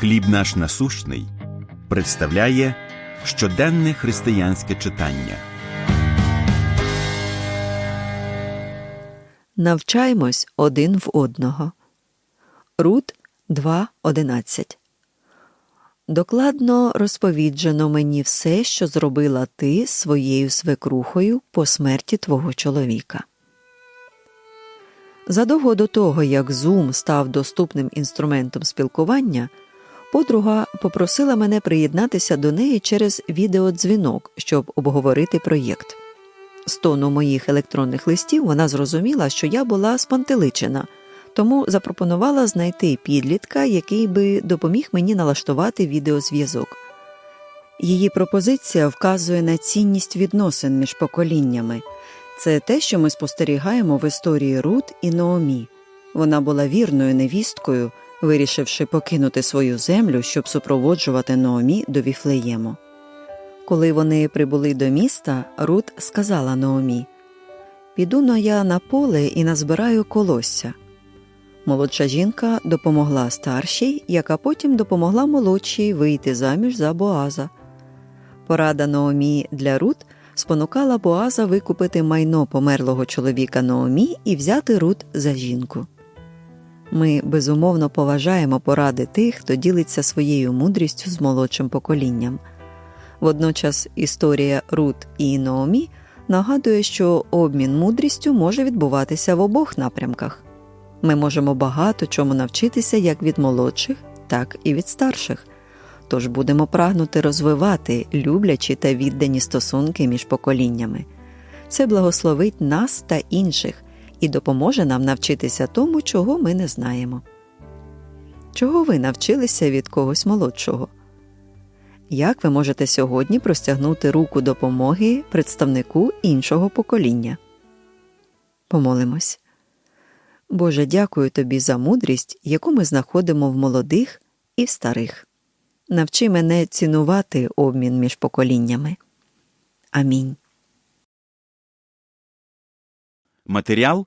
Хліб наш насущний представляє щоденне християнське читання. Навчаймось один в одного. Рут 2.11 Докладно розповіджено мені все, що зробила ти своєю свекрухою по смерті твого чоловіка. Задовго до того, як Zoom став доступним інструментом спілкування, подруга попросила мене приєднатися до неї через відеодзвінок, щоб обговорити проєкт. З тону моїх електронних листів вона зрозуміла, що я була спантеличена, тому запропонувала знайти підлітка, який би допоміг мені налаштувати відеозв'язок. Її пропозиція вказує на цінність відносин між поколіннями. Це те, що ми спостерігаємо в історії Рут і Ноомі. Вона була вірною невісткою, вирішивши покинути свою землю, щоб супроводжувати Ноомі до Віфлеєму. Коли вони прибули до міста, Рут сказала Наомі Піду но я на поле і назбираю колосся. Молодша жінка допомогла старшій, яка потім допомогла молодшій вийти заміж за Боаза. Порада Наомі для Рут спонукала Боаза викупити майно померлого чоловіка Наомі і взяти Рут за жінку. Ми безумовно поважаємо поради тих, хто ділиться своєю мудрістю з молодшим поколінням. Водночас історія Рут і Наомі нагадує, що обмін мудрістю може відбуватися в обох напрямках. Ми можемо багато чому навчитися як від молодших, так і від старших. Тож будемо прагнути розвивати люблячі та віддані стосунки між поколіннями. Це благословить нас та інших і допоможе нам навчитися тому, чого ми не знаємо. Чого ви навчилися від когось молодшого? Як ви можете сьогодні простягнути руку допомоги представнику іншого покоління? Помолимось. Боже, дякую тобі за мудрість, яку ми знаходимо в молодих і в старих. Навчи мене цінувати обмін між поколіннями. Амінь. Матеріал